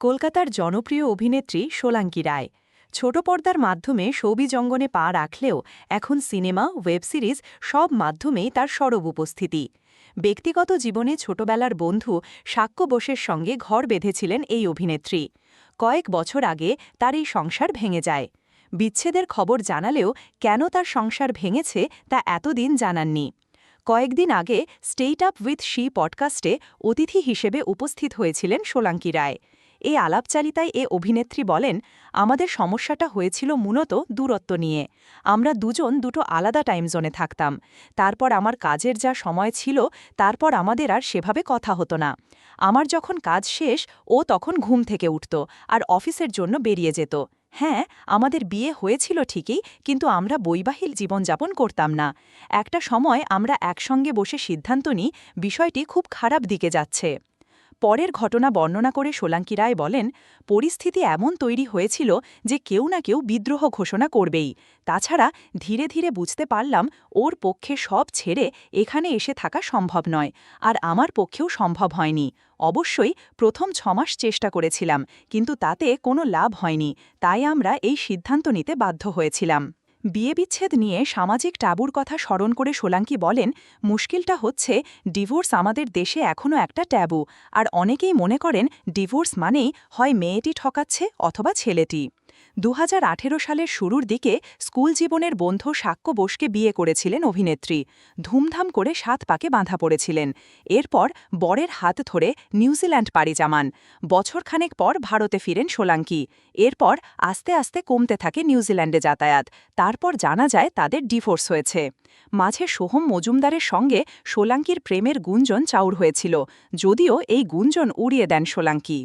কলকাতার জনপ্রিয় অভিনেত্রী সোলাঙ্কি রায়। ছোট পর্দার মাধ্যমে সৌবিজঙ্গনে পা রাখলেও এখন সিনেমা, ওয়েব সিরিজ সব মাধ্যমেই তার সরব উপস্থিতি। ব্যক্তিগত জীবনে ছোটবেলার বন্ধু সাক্ষ্য বোসের সঙ্গে ঘর বেঁধেছিলেন এই অভিনেত্রী। কয়েক বছর আগে তার এই সংসার ভেঙে যায়। বিচ্ছেদের খবর জানালেও কেন তার সংসার ভেঙেছে তা এতদিন জানাননি। কয়েকদিন আগে স্টেট আপ উইথ শি পডকাস্টে অতিথি হিসেবে উপস্থিত হয়েছিলেন সোলাঙ্কি রায়। এই আলাপচালিতায় এ অভিনেত্রী বলেন, আমাদের সমস্যাটা হয়েছিল মূলত দূরত্ব নিয়ে। আমরা দুজন দুটো আলাদা টাইম জোনে থাকতাম। তারপর আমার কাজের যা সময় ছিল, তারপর আমাদের আর সেভাবে কথা হতো না। আমার যখন কাজ শেষ, ও তখন ঘুম থেকে উঠত আর অফিসের জন্য বেরিয়ে যেত। হ্যাঁ আমাদের বিয়ে হয়েছিল ঠিকই, কিন্তু আমরা বৈবাহিক জীবনযাপন করতাম না। একটা সময় আমরা একসঙ্গে বসে সিদ্ধান্ত নিই, বিষয়টি খুব খারাপ দিকে যাচ্ছে। পরের ঘটনা বর্ণনা করে সোলাঙ্কি রায় বলেন, পরিস্থিতি এমন তৈরি হয়েছিল যে কেউ না কেউ বিদ্রোহ ঘোষণা করবেই। তাছাড়া ধীরে ধীরে বুঝতে পারলাম, ওর পক্ষে সব ছেড়ে এখানে এসে থাকা সম্ভব নয়, আর আমার পক্ষেও সম্ভব হয়নি। অবশ্যই প্রথম ছমাস চেষ্টা করেছিলাম, কিন্তু তাতে কোনো লাভ হয়নি, তাই আমরা এই সিদ্ধান্ত নিতে বাধ্য হয়েছিলাম। বিয়ে বিচ্ছেদ নিয়ে সামাজিক ট্যাবুর কথা স্মরণ করে সোলাঙ্কি বলেন, মুশকিলটা হচ্ছে ডিভোর্স আমাদের দেশে এখনও একটা ট্যাবু। আর অনেকেই মনে করেন ডিভোর্স মানেই হয় মেয়েটি ঠকাচ্ছে অথবা ছেলেটি। দু হাজার আঠেরো সালের শুরুর দিকে স্কুল জীবনের বন্ধু সাক্ষ্য বোসকে বিয়ে করেছিলেন অভিনেত্রী। ধুমধাম করে সাত পাকে বাঁধা পড়েছিলেন। এরপর বরের হাত ধরে নিউজিল্যান্ড পাড়ি জামান। বছরখানেক পর ভারতে ফিরেন সোলাঙ্কি। এরপর আস্তে আস্তে কমতে থাকে নিউজিল্যান্ডে যাতায়াত। তারপর জানা যায় তাদের ডিভোর্স হয়েছে। মাঝে সোহম মজুমদারের সঙ্গে সোলাঙ্কির প্রেমের গুঞ্জন চাউর হয়েছিল। যদিও এই গুঞ্জন উড়িয়ে দেন সোলাঙ্কি।